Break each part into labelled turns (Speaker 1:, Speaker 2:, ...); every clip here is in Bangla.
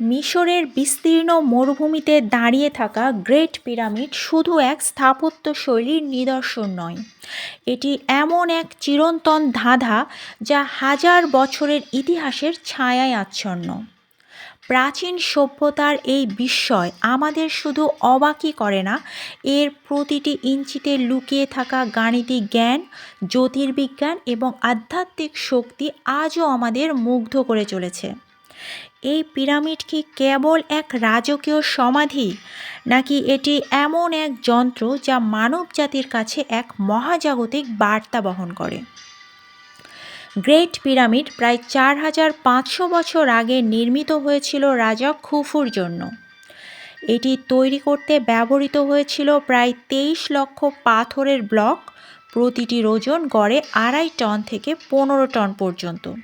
Speaker 1: মিশরের বিস্তীর্ণ মরুভূমিতে দাঁড়িয়ে থাকা গ্রেট পিরামিড শুধু এক স্থাপত্য শৈলীর নিদর্শন নয়। এটি এমন এক চিরন্তন ধাঁধা যা হাজার বছরের ইতিহাসের ছায়ায় আচ্ছন্ন। প্রাচীন সভ্যতার এই বিস্ময় আমাদের শুধু অবাকই করে না, এর প্রতিটি ইঞ্চিতে লুকিয়ে থাকা গাণিতিক জ্ঞান, জ্যোতির্বিজ্ঞান এবং আধ্যাত্মিক শক্তি আজও আমাদের মুগ্ধ করে চলেছে। এই পিরামিড কি কেবল এক রাজকীয় সমাধি? নাকি এটি এমন এক যন্ত্র যা মানব জাতির কাছে এক মহাজাগতিক বার্তা বহন করে? গ্রেট পিরামিড প্রায় চার হাজার পাঁচশো বছর আগে নির্মিত হয়েছিল রাজা খুফুর জন্য। এটি তৈরি করতে ব্যবহৃত হয়েছিল প্রায় তেইশ লক্ষ পাথরের ব্লক, প্রতিটির ওজন গড়ে আড়াই টন থেকে পনেরো টন পর্যন্ত।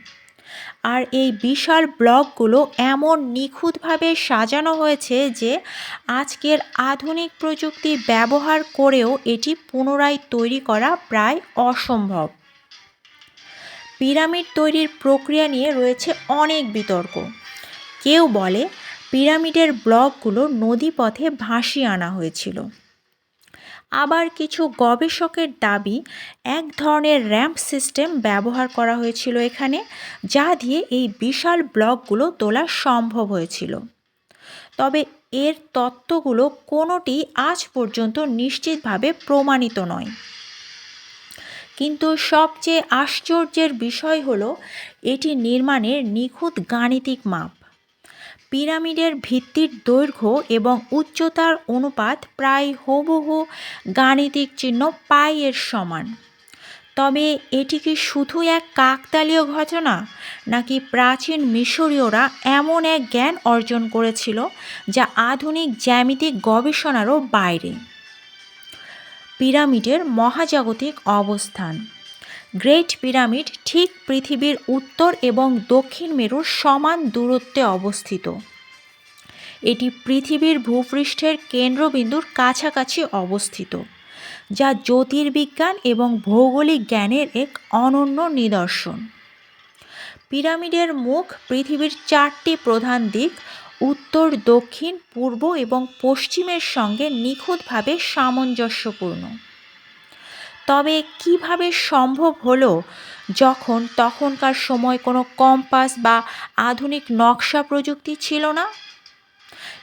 Speaker 1: আর এই বিশাল ব্লকগুলো এমন নিখুঁতভাবে সাজানো হয়েছে যে আজকের আধুনিক প্রযুক্তি ব্যবহার করেও এটি পুনরায় তৈরি করা প্রায় অসম্ভব। পিরামিড তৈরির প্রক্রিয়া নিয়ে রয়েছে অনেক বিতর্ক। কেউ বলে, পিরামিডের ব্লকগুলো নদীপথে ভাসিয়ে আনা হয়েছিল। আবার কিছু গবেষকের দাবি, এক ধরনের র্যাম্প সিস্টেম ব্যবহার করা হয়েছিল এখানে, যা দিয়ে এই বিশাল ব্লকগুলো তোলা সম্ভব হয়েছিল। তবে এর তত্ত্বগুলো কোনোটি আজ পর্যন্ত নিশ্চিতভাবে প্রমাণিত নয়। কিন্তু সবচেয়ে আশ্চর্যের বিষয় হলো, এটি নির্মাণের নিখুঁত গাণিতিক মাপ। পিরামিডের ভিত্তির দৈর্ঘ্য এবং উচ্চতার অনুপাত প্রায় হুবহু গাণিতিক চিহ্ন পাই এর সমান। তবে এটি কি শুধু এক কাকতালীয় ঘটনা, নাকি প্রাচীন মিশরীয়রা এমন এক জ্ঞান অর্জন করেছিল যা আধুনিক জ্যামিতিক গবেষণারও বাইরে? পিরামিডের মহাজাগতিক অবস্থান। গ্রেট পিরামিড ঠিক পৃথিবীর উত্তর এবং দক্ষিণ মেরুর সমান দূরত্বে অবস্থিত। এটি পৃথিবীর ভূপৃষ্ঠের কেন্দ্রবিন্দুর কাছাকাছি অবস্থিত, যা জ্যোতির্বিজ্ঞান এবং ভৌগোলিক জ্ঞানের এক অনন্য নিদর্শন। পিরামিডের মুখ পৃথিবীর চারটি প্রধান দিক, উত্তর, দক্ষিণ, পূর্ব এবং পশ্চিমের সঙ্গে নিখুঁতভাবে সামঞ্জস্যপূর্ণ। তবে কীভাবে সম্ভব হলো যখন তখনকার সময় কোনো কম্পাস বা আধুনিক নকশা প্রযুক্তি ছিল না?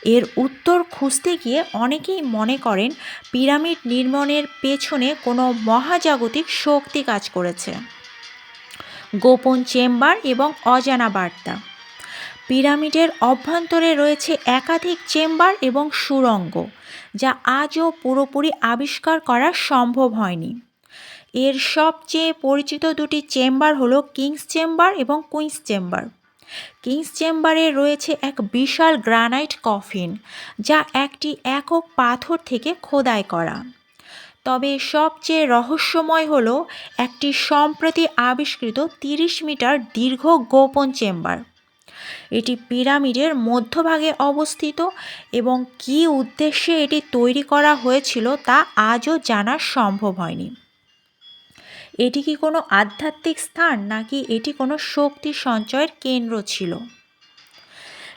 Speaker 1: এর উত্তর খুঁজতে গিয়ে অনেকেই মনে করেন পিরামিড নির্মাণের পেছনে কোনো মহাজাগতিক শক্তি কাজ করেছে। গোপন চেম্বার এবং অজানা বার্তা। পিরামিডের অভ্যন্তরে রয়েছে একাধিক চেম্বার এবং সুরঙ্গ, যা আজও পুরোপুরি আবিষ্কার করা সম্ভব হয়নি। এর সবচেয়ে পরিচিত দুটি চেম্বার হলো কিংস চেম্বার এবং কুইন্স চেম্বার। কিংস চেম্বারে রয়েছে এক বিশাল গ্রানাইট কফিন, যা একটি একক পাথর থেকে খোদাই করা। তবে সবচেয়ে রহস্যময় হল একটি সম্প্রতি আবিষ্কৃত তিরিশ মিটার দীর্ঘ গোপন চেম্বার। এটি পিরামিডের মধ্যভাগে অবস্থিত এবং কী উদ্দেশ্যে এটি তৈরি করা হয়েছিল তা আজও জানা সম্ভব হয়নি। এটি কি কোনো আধ্যাত্মিক স্থান নাকি এটি কোনো শক্তি সঞ্চয়ের কেন্দ্র ছিল?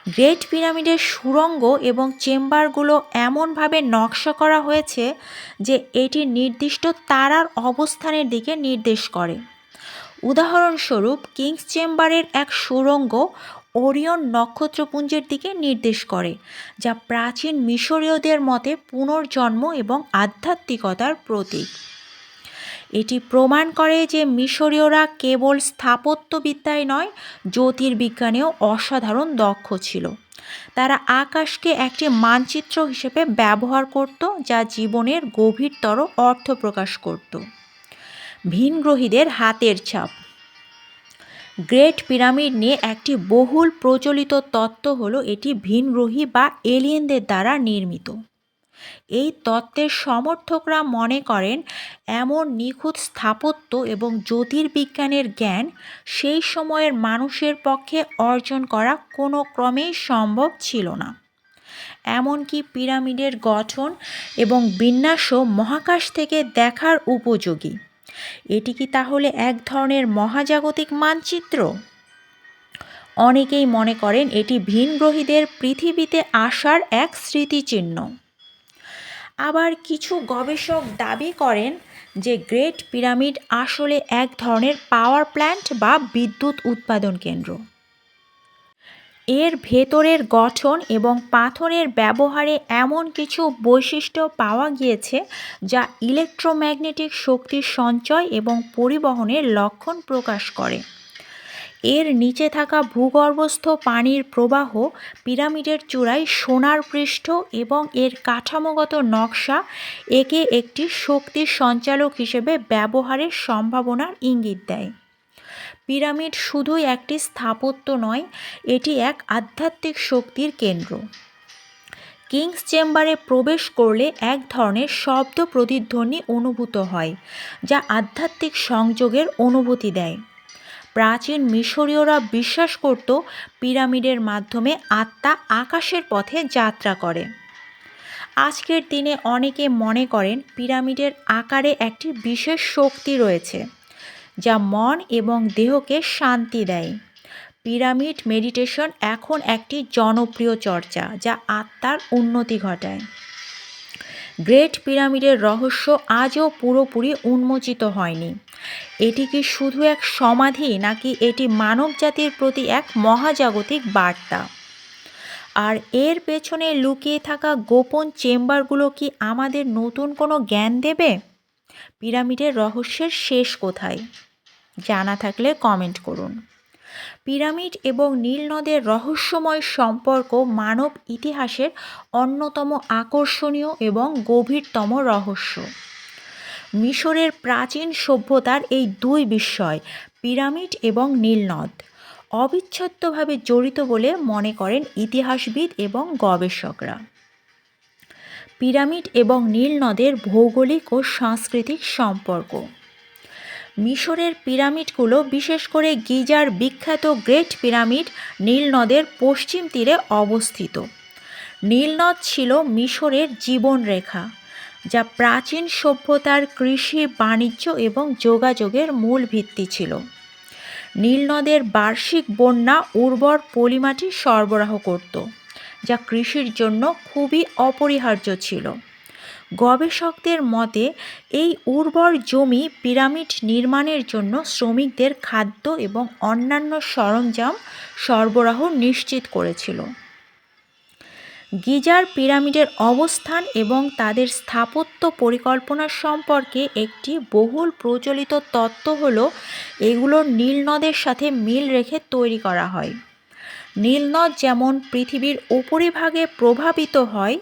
Speaker 1: গ্রেট পিরামিডের সুরঙ্গ এবং চেম্বারগুলো এমনভাবে নকশা করা হয়েছে যে এটি নির্দিষ্ট তারার অবস্থানের দিকে নির্দেশ করে। উদাহরণস্বরূপ, কিংস চেম্বারের এক সুরঙ্গ ওরিয়ন নক্ষত্রপুঞ্জের দিকে নির্দেশ করে, যা প্রাচীন মিশরীয়দের মতে পুনর্জন্ম এবং আধ্যাত্মিকতার প্রতীক। এটি প্রমাণ করে যে মিশরীয়রা কেবল স্থাপত্যবিদ্যায় নয়, জ্যোতির্বিজ্ঞানেও অসাধারণ দক্ষ ছিল। তারা আকাশকে একটি মানচিত্র হিসেবে ব্যবহার করত, যা জীবনের গভীরতর অর্থ প্রকাশ করত। ভিনগ্রহীদের হাতের ছাপ। গ্রেট পিরামিড নিয়ে একটি বহুল প্রচলিত তত্ত্ব হলো এটি ভিনগ্রহী বা এলিয়েনদের দ্বারা নির্মিত। এই তত্ত্বের সমর্থকরা মনে করেন, এমন নিখুঁত স্থাপত্য এবং জ্যোতির্বিজ্ঞানের জ্ঞান সেই সময়ের মানুষের পক্ষে অর্জন করা কোনো ক্রমেই সম্ভব ছিল না। এমনকি পিরামিডের গঠন এবং বিন্যাসও মহাকাশ থেকে দেখার উপযোগী। এটি কি তাহলে এক ধরনের মহাজাগতিক মানচিত্র? অনেকেই মনে করেন এটি ভিনগ্রহীদের পৃথিবীতে আসার এক স্মৃতিচিহ্ন। আবার কিছু গবেষক দাবি করেন যে গ্রেট পিরামিড আসলে এক ধরনের পাওয়ার প্ল্যান্ট বা বিদ্যুৎ উৎপাদন কেন্দ্র। এর ভেতরের গঠন এবং পাথরের ব্যবহারে এমন কিছু বৈশিষ্ট্য পাওয়া গিয়েছে যা ইলেকট্রোম্যাগনেটিক শক্তির সঞ্চয় এবং পরিবহনের লক্ষণ প্রকাশ করে। এর নিচে থাকা ভূগর্ভস্থ পানির প্রবাহ পিরামিডের চূড়ায় সোনার পৃষ্ঠ এবং এর কাঠামোগত নকশা একে একটি শক্তির সঞ্চালক হিসেবে ব্যবহারের সম্ভাবনার ইঙ্গিত দেয়। পিরামিড শুধুই একটি স্থাপত্য নয়, এটি এক আধ্যাত্মিক শক্তির কেন্দ্র। কিংস চেম্বারে প্রবেশ করলে এক ধরনের শব্দ প্রতিধ্বনি অনুভূত হয়, যা আধ্যাত্মিক সংযোগের অনুভূতি দেয়। প্রাচীন মিশরীয়রা বিশ্বাস করত পিরামিডের মাধ্যমে আত্মা আকাশের পথে যাত্রা করে। আজকের দিনে অনেকে মনে করেন পিরামিডের আকারে একটি বিশেষ শক্তি রয়েছে, যা মন এবং দেহকে শান্তি দেয়। পিরামিড মেডিটেশন এখন একটি জনপ্রিয় চর্চা, যা আত্মার উন্নতি ঘটায়। গ্রেট পিরামিডের রহস্য আজও পুরোপুরি উন্মোচিত হয়নি। এটি কি শুধু এক সমাধি, নাকি এটি মানব জাতির প্রতি এক মহাজাগতিক বার্তা? আর এর পেছনে লুকিয়ে থাকা গোপন চেম্বারগুলো কি আমাদের নতুন কোনো জ্ঞান দেবে? পিরামিডের রহস্যের শেষ কোথায়? জানা থাকলে কমেন্ট করুন। পিরামিড এবং নীল নদের রহস্যময় সম্পর্ক মানব ইতিহাসের অন্যতম আকর্ষণীয় এবং গভীরতম রহস্য। মিশরের প্রাচীন সভ্যতার এই দুই বিস্ময়, পিরামিড এবং নীলনদ অবিচ্ছেদ্যভাবে জড়িত বলে মনে করেন ইতিহাসবিদ এবং গবেষকরা। পিরামিড এবং নীল নদের ভৌগোলিক ও সাংস্কৃতিক সম্পর্ক। মিশরের পিরামিডগুলো, বিশেষ করে গিজার বিখ্যাত গ্রেট পিরামিড নীল নদের পশ্চিম তীরে অবস্থিত। নীলনদ ছিল মিশরের জীবনরেখা যা প্রাচীন সভ্যতার কৃষি, বাণিজ্য এবং যোগাযোগের মূল ভিত্তি ছিল। নীলনদের বার্ষিক বন্যা উর্বর পলিমাটি সরবরাহ করত, যা কৃষির জন্য খুবই অপরিহার্য ছিল। গবেষকদের মতে, এই উর্বর জমি পিরামিড নির্মাণের জন্য শ্রমিকদের খাদ্য এবং অন্যান্য সরঞ্জাম সরবরাহ নিশ্চিত করেছিল। গিজার পিরামিডের অবস্থান এবং তাদের স্থাপত্য পরিকল্পনা সম্পর্কে একটি বহুল প্রচলিত তত্ত্ব হল, এগুলো নীলনদের সাথে মিল রেখে তৈরি করা হয়। নীলনদ যেমন পৃথিবীর উপরিভাগে প্রভাবিত হয়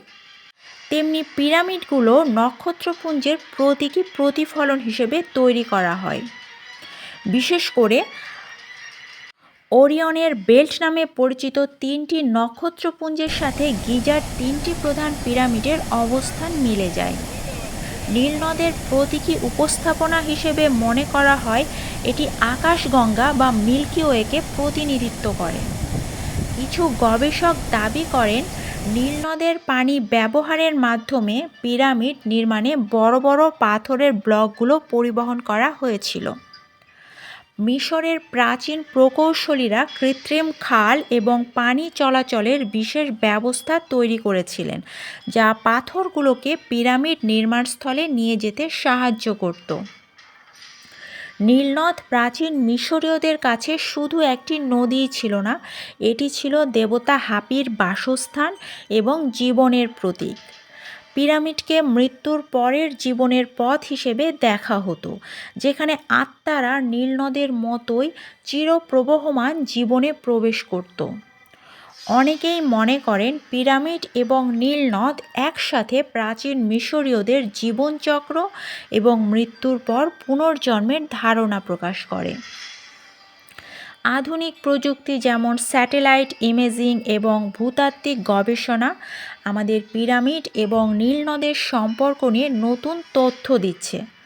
Speaker 1: তেমনি পিরামিডগুলো নক্ষত্রপুঞ্জের প্রতীকী প্রতিফলন হিসেবে তৈরি করা হয়। বিশেষ করে ওরিয়নের বেল্ট নামে পরিচিত তিনটি নক্ষত্রপুঞ্জের সাথে গিজার তিনটি প্রধান পিরামিডের অবস্থান মিলে যায়। নীলনদের প্রতীকী উপস্থাপনা হিসেবে মনে করা হয়, এটি আকাশগঙ্গা বা মিল্কি ওয়েকে প্রতিনিধিত্ব করে। কিছু গবেষক দাবি করেন নীলনদের পানি ব্যবহারের মাধ্যমে পিরামিড নির্মাণে বড় বড় পাথরের ব্লকগুলো পরিবহন করা হয়েছিল। মিশরের প্রাচীন প্রকৌশলীরা কৃত্রিম খাল এবং পানি চলাচলের বিশেষ ব্যবস্থা তৈরি করেছিলেন, যা পাথরগুলোকে পিরামিড নির্মাণস্থলে নিয়ে যেতে সাহায্য করত। নীলনদ প্রাচীন মিশরীয়দের কাছে শুধু একটি নদীই ছিল না, এটি ছিল দেবতা হাপির বাসস্থান এবং জীবনের প্রতীক। পিরামিডকে মৃত্যুর পরের জীবনের পথ হিসেবে দেখা হতো, যেখানে আত্মারা নীলনদের মতোই চিরপ্রবহমান জীবনে প্রবেশ করত। অনেকেই মনে করেন পিরামিড এবং নীলনদ একসাথে প্রাচীন মিশরীয়দের জীবনচক্র এবং মৃত্যুর পর পুনর্জন্মের ধারণা প্রকাশ করে। আধুনিক প্রযুক্তি যেমন স্যাটেলাইট ইমেজিং এবং ভূতাত্ত্বিক গবেষণা আমাদের পিরামিড এবং নীলনদের সম্পর্ক নিয়ে নতুন তথ্য দিচ্ছে।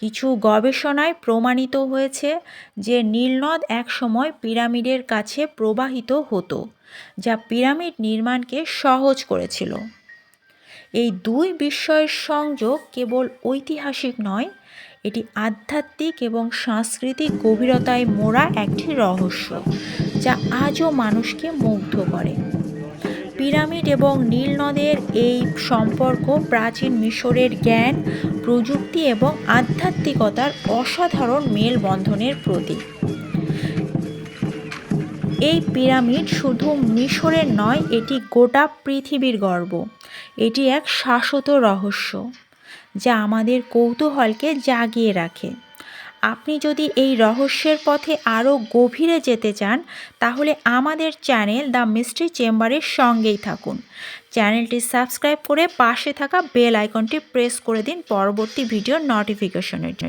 Speaker 1: কিছু গবেষণায় প্রমাণিত হয়েছে যে নীলনদ একসময় পিরামিডের কাছে প্রবাহিত হতো, যা পিরামিড নির্মাণকে সহজ করেছিল। এই দুই বিস্ময়ের সংযোগ কেবল ঐতিহাসিক নয়, এটি আধ্যাত্মিক এবং সাংস্কৃতিক গভীরতায় মোড়া একটি রহস্য, যা আজও মানুষকে মুগ্ধ করে। পিরামিড এবং নীল নদের এই সম্পর্ক প্রাচীন মিশরের জ্ঞান প্রযুক্তি এবং আধ্যাত্মিকতার অসাধারণ মেলবন্ধনের প্রতীক। এই পিরামিড শুধু মিশরের নয়, এটি গোটা পৃথিবীর গর্ব। এটি এক শাশ্বত রহস্য, যা আমাদের কৌতূহলকে জাগিয়ে রাখে। আপনি যদি এই রহস্যের পথে আরও গভীরে যেতে চান, তাহলে আমাদের চ্যানেল দ্য মিস্ট্রি চেম্বারের সঙ্গেই থাকুন। চ্যানেলটি সাবস্ক্রাইব করে পাশে থাকা বেল আইকনটি প্রেস করে দিন পরবর্তী ভিডিও নোটিফিকেশনের জন্য।